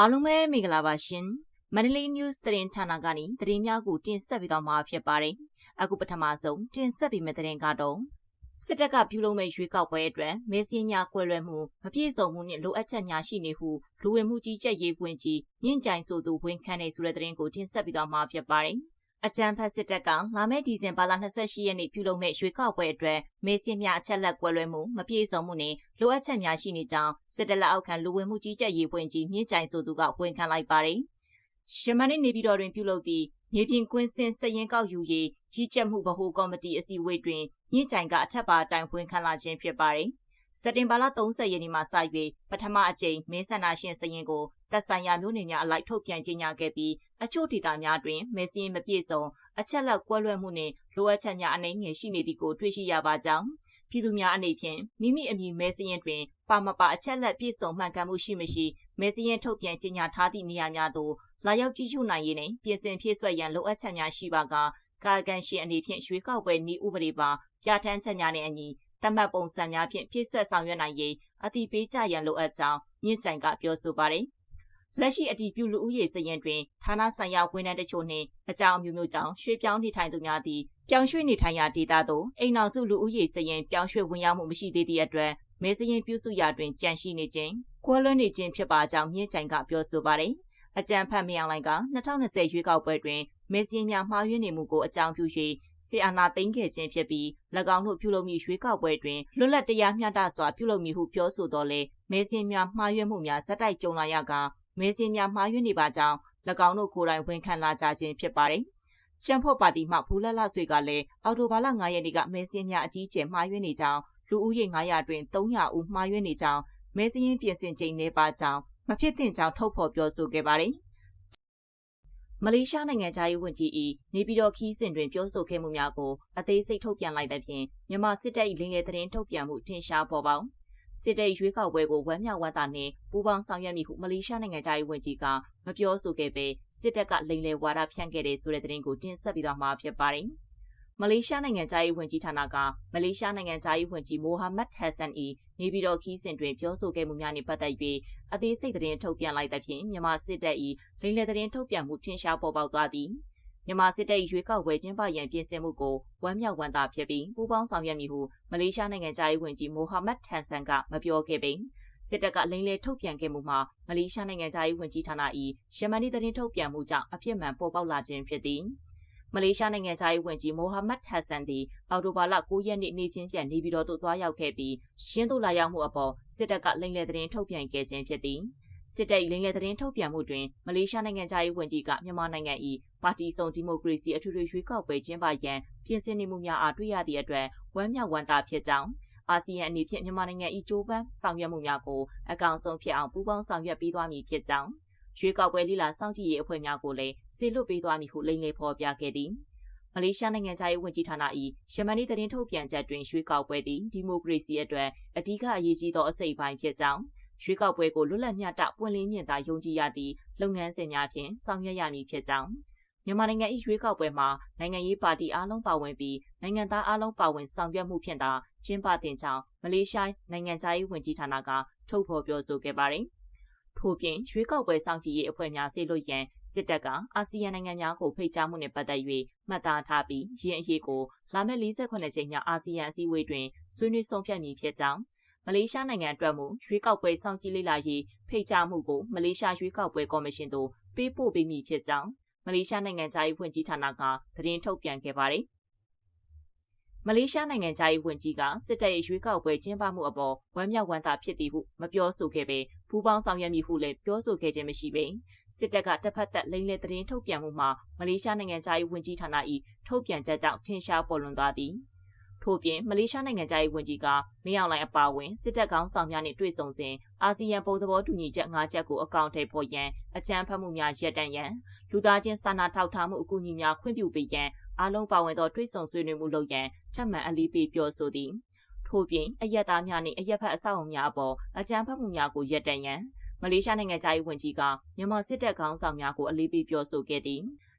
အားလုံးပဲမင်္ဂလာပါရှင်မန္တလေး news သတင်းဌာနကနေသတင်းများကိုတင်ဆက်ပေးသွားမှာဖြစ်ပါတယ်အခုပထမဆုံးတင်ဆက်ပေးမယ့်သတင်းကတော့စစ်တပ်ကပြုလုပ်မဲ့ရွေးကောက်ပွဲအတွက်မဲစင်းများကွဲလွဲမှုမပြည့်စုံမှုနဲ့လိုအပ်ချက်များရှိနေဟုလူဝင်မှုကြီးကြပ်ရေးကွင်းကြီးညင်ကြိုင်ဆိုသူဝန်ခံနေဆိုတဲ့သတင်းကိုတင်ဆက်ပေးသွားမှာဖြစ်ပါတယ် အကြံဖတ်စစ်တပ်ကလာမယ့်ဒီဇင်ဘာလ28ရက်နေ့ပြုလုပ်မဲ့ရွေးကောက်ပွဲအတွက်မေးစင်းများအချက်လက်ကွဲလွဲမှုမပြေစုံမှုနဲ့လိုအပ်ချက်များရှိနေကြောင်းစစ်တပ်လက်အောက်ခံလူဝင်မှုကြီးကြပ်ရေးပွင့်ကြီးမြင့်ကြိုင်ဆိုသူကဝန်ခံလိုက်ပါတယ်။ရှမန်နေပြည်တော်တွင်ပြုလုပ်သည့်မြေပြင်ကွင်းစင်စရင်ကောက်ယူရေးကြီးကြပ်မှုဗဟိုကော်မတီအစည်းအဝေးတွင်မြင့်ကြိုင်ကအထက်ပါအတိုင်းဝန်ခံလာခြင်းဖြစ်ပါတယ်။ စက်တင်ဘာလ30ရက်နေ့မှစ၍ပထမအကြိမ်မင်းဆန္ဒရှင်စရင်ကိုတပ်ဆိုင်ရာမျိုးနယ်များအလိုက်ထုတ်ပြန်ကြေညာခဲ့ပြီးအချို့ဒေသများတွင်မဲစင်းမပြည့်စုံအချက်လက်ကွဲလွဲမှုနှင့်လိုအပ်ချက်များအနှိမ့်ငယ်ရှိနေသည်ကိုတွေ့ရှိရပါကြောင်းပြည်သူများအနေဖြင့်မိမိအမည်မဲစရင်တွင်ပါမပါအချက်လက်ပြည့်စုံမှန်ကန်မှုရှိမရှိမဲစရင်ထုတ်ပြန်ကြေညာထားသည့်နေရာများသို့လာရောက်ကြည့်ရှုနိုင်ရေးနှင့်ပြင်ဆင်ဖြည့်ဆွက်ရန်လိုအပ်ချက်များရှိပါကကာကန်ရှင်အနေဖြင့်ရွှေကောက်ပွဲဤဥပဒေပါပြဋ္ဌာန်းချက်များနှင့်အညီ သတ်မှတ်ပုံစံများဖြင့်ပြည့်စွက်ဆောင်ရွက်နိုင်ရေးအတိပေးကြရန်လိုအပ်ကြောင်းမြင့်ကြိုင်ကပြောဆိုပါတယ်။လက်ရှိအတီးပြုလူဦးရေစရင်တွင်ဌာနဆိုင်ရာဝန်ထမ်းတချို့နှင့်အကြောင်းမျိုးမျိုးကြောင့်ရွှေ့ပြောင်းနေထိုင်သူများသည်ပြောင်းရွှေ့နေထိုင်ရာဒေသသို့အိမ်နောက်စုလူဦးရေစရင်ပြောင်းရွှေ့ဝင်ရောက်မှုမရှိသေးသည့်အတွက်မဲစရင်ပြုစုရာတွင်ကြန့်ရှိနေခြင်းကွဲလွဲနေခြင်းဖြစ်ပါကြောင်းမြင့်ကြိုင်ကပြောဆိုပါတယ်။အကြံဖတ်မြောင်လိုင်က2020ရွေးကောက်ပွဲတွင် မဲစင်းများမှားယွင်းနေမှုကိုအကြောင်းပြု၍ဆီအာနာသိမ်းခဲ့ခြင်းဖြစ်ပြီး၎င်းတို့ပြုလုပ်မည့်ရွေးကောက်ပွဲတွင်လွတ်လပ်တရားမျှတစွာပြုလုပ်မည်ဟုပြောဆိုတော်လဲမဲစင်းများမှားယွင်းမှုများဇက်တိုက်ကြုံလာရကမဲစင်းများမှားယွင်းနေပါကြောင်း၎င်းတို့ကိုယ်တိုင်ဝန်ခံလာကြခြင်းဖြစ်ပါတယ်။ချမ်ဖို့ပါတီမှဘူလလဆွေကလည်းအော်တိုဘာလ9ရက်နေ့ကမဲစင်းများအကြီးကျယ်မှားယွင်းနေကြောင်းလူဦးရေ900တွင်300ဦးမှားယွင်းနေကြောင်းမဲစင်းပြင်ဆင်ချိန်နေပါကြောင်းမဖြစ်သင့်ကြောင်းထုတ်ဖော်ပြောဆိုခဲ့ပါတယ်။ မလေးရှားနိုင်ငံသားရေးဝန်ကြီး၏နေပြည်တော်ခီးစဉ်တွင်ပြောဆိုခဲ့မှုများကိုအသေးစိတ်ထုတ်ပြန်လိုက်သဖြင့်မြန်မာစစ်တပ်၏လင်းလေသတင်းထုတ်ပြန်မှုထင်ရှားပေါ်ပေါက်စစ်တပ်ရွေးကောက်ပွဲကိုဝမ်းမြောက်ဝမ်းသာနှင့်ပူးပေါင်းဆောင်ရွက်မိဟုမလေးရှားနိုင်ငံသားရေးဝန်ကြီးကမပြောဆိုခဲ့ပေစစ်တပ်ကလိမ်လည်ဝါဒဖြန့်ခဲ့တဲ့ဆိုတဲ့သတင်းကိုတင်ဆက်ပြီးတော့မှာဖြစ်ပါတယ်။ မလေးရှားနိုင်ငံသားရေးဝန်ကြီးဌာနကမလေးရှားနိုင်ငံသားရေးဝန်ကြီးမိုဟာမက်ဟက်ဆန်၏နေပြည်တော်ခီးစဉ်တွင်ပြောဆိုခဲ့မှုများနှင့်ပတ်သက်၍အသေးစိတ်သတင်းထုတ်ပြန်လိုက်သဖြင့်မြန်မာစစ်တပ်၏လိမ့်လည်သတင်းထုတ်ပြန်မှုထင်ရှားပေါ်ပေါက်သွားသည်မြန်မာစစ်တပ်ရွေးကောက်ပွဲကျင်းပရန်ပြင်ဆင်မှုကိုဝမ်းမြောက်ဝမ်းသာဖြစ်ပြီးပူးပေါင်းဆောင်ရွက်မည်ဟုမလေးရှားနိုင်ငံသားရေးဝန်ကြီးမိုဟာမက်ဟန်ဆန်ကမပြောခဲ့ပေစစ်တပ်ကလိမ့်လေထုတ်ပြန်ခဲ့မှုမှာမလေးရှားနိုင်ငံသားရေးဝန်ကြီးဌာန၏ယမနီသတင်းထုတ်ပြန်မှုကြောင့်အပြစ်မှန်ပေါ်ပေါက်လာခြင်းဖြစ်သည်။ မလေးရှားနိုင်ငံသားရေးဝန်ကြီးမိုဟာမက်ဟက်ဆန်သည်အော်တိုဘာလ9ရက်နေ့နေ့ချင်းပြန်နေပြည်တော်သို့သွားရောက်ခဲ့ပြီးရှင်းသို့လာရောက်မှုအပေါ်စစ်တပ်ကလိမ်လည်သတင်းထုတ်ပြန်ခဲ့ခြင်းဖြစ်သည်စစ်တပ်လိမ်လည်သတင်းထုတ်ပြန်မှုတွင်မလေးရှားနိုင်ငံသားရေးဝန်ကြီးကမြန်မာနိုင်ငံ၏ပါတီစုံဒီမိုကရေစီအထွေထွေရွေးကောက်ပွဲကျင်းပရန်ပြင်ဆင်နေမှုများအားတွေ့ရသည့်အတွက်ဝမ်းမြောက်ဝမ်းသာဖြစ်ကြောင်းအာဆီယံအနေဖြင့်မြန်မာနိုင်ငံ၏ကြိုးပမ်းဆောင်ရွက်မှုများကိုအကောင်ဆုံးဖြစ်အောင်ပူးပေါင်းဆောင်ရွက်ပေးသွားမည်ဖြစ်ကြောင်း ရွေးကောက်ပွဲလိလာစောင့်ကြည့်ရေးအဖွဲ့များကိုလည်းဆေလွတ်ပေးသွားမည်ဟုလိမ့်လေဖော်ပြခဲ့သည်မလေးရှားနိုင်ငံသားရေးဝန်ကြီးဌာန၏ယမနီသတင်းထုတ်ပြန်ချက်တွင်ရွေးကောက်ပွဲသည်ဒီမိုကရေစီအတွက်အဓိကအရေးကြီးသောအစိတ်ပိုင်းဖြစ်ကြောင်းရွေးကောက်ပွဲကိုလွတ်လပ်မျှတပွင့်လင်းမြင့်သာယုံကြည်ရသည့်လုပ်ငန်းစဉ်များဖြင့်ဆောင်ရွက်ရမည်ဖြစ်ကြောင်းမြန်မာနိုင်ငံ၏ရွေးကောက်ပွဲမှာနိုင်ငံရေးပါတီအားလုံးပါဝင်ပြီးနိုင်ငံသားအားလုံးပါဝင်ဆောင်ရွက်မှုဖြင့်သာကျင်းပတင်ကြောင်းမလေးရှားနိုင်ငံသားရေးဝန်ကြီးဌာနကထုတ်ဖော်ပြောဆိုခဲ့ပါတယ်။ ထို့ပြင်ရွေးကောက်ပွဲစောင့်ကြည့်ရေးအဖွဲ့များဆေးလို့ရန်စစ်တပ်ကအာဆီယံနိုင်ငံများကိုဖိတ်ကြားမှုနဲ့ပတ်သက်၍မှတ်သားထားပြီးရင်းအရေးကိုလာမယ့်48ချိန်မြောက်အာဆီယံအစည်းအဝေးတွင်ဆွေးနွေးဆုံးဖြတ်မည်ဖြစ်ကြောင်းမလေးရှားနိုင်ငံအတွက်မူရွေးကောက်ပွဲစောင့်ကြည့်လေ့လာရေးဖိတ်ကြားမှုကိုမလေးရှားရွေးကောက်ပွဲကော်မရှင်သို့ပေးပို့ပေးမည်ဖြစ်ကြောင်းမလေးရှားနိုင်ငံသားရေးဝန်ကြီးဌာနကသတင်းထုတ်ပြန်ခဲ့ပါတယ်။ မလေးရှားနိုင်ငံသားရေးဝန်ကြီးကစစ်တပ်ရဲ့ရွေးကောက်ပွဲကျင်းပမှုအပေါ်ဝမ်းမြောက်ဝမ်းသာဖြစ်သည်ဟုမပြောဆိုခဲ့ပေပူးပေါင်းဆောင်ရွက်မည်ဟုလည်းပြောဆိုခဲ့ခြင်းမရှိပေစစ်တပ်ကတစ်ဖက်သက်လိမ့်လေသတင်းထုတ်ပြန်မှုမှာမလေးရှားနိုင်ငံသားရေးဝန်ကြီးဌာန၏ထုတ်ပြန်ချက်ကြောင့်ထင်ရှားပေါ်လွင်သွားသည် ထို့ပြင်မလေးရှားနိုင်ငံသားရေးဝန်ကြီးကမင်းအောင်လှိုင်အပါအဝင်စစ်တပ်ကောင်းဆောင်များနှင့်တွေ့ဆုံစဉ်အာဆီယံပုံသဘောတူညီချက်၅ချက်ကိုအကောင့်ထဲပေါ်ရန်အကြံဖတ်မှုများရပ်တန့်ရန်လူသားချင်းစာနာထောက်ထားမှုအကူအညီများခွင့်ပြုပေးရန်အားလုံးပါဝင်သောတွေ့ဆုံဆွေးနွေးမှုလုပ်ရန်ထပ်မံအလေးပေးပြောဆိုသည်ထို့ပြင်အရက်သားများနှင့်အရက်ဖက်အဆောက်အုံများအပေါ်အကြမ်းဖက်မှုများကိုရပ်တန့်ရန်မလေးရှားနိုင်ငံသားရေးဝန်ကြီးကမြန်မာစစ်တပ်ခေါင်းဆောင်များကိုအလေးပေးပြောဆိုခဲ့သည်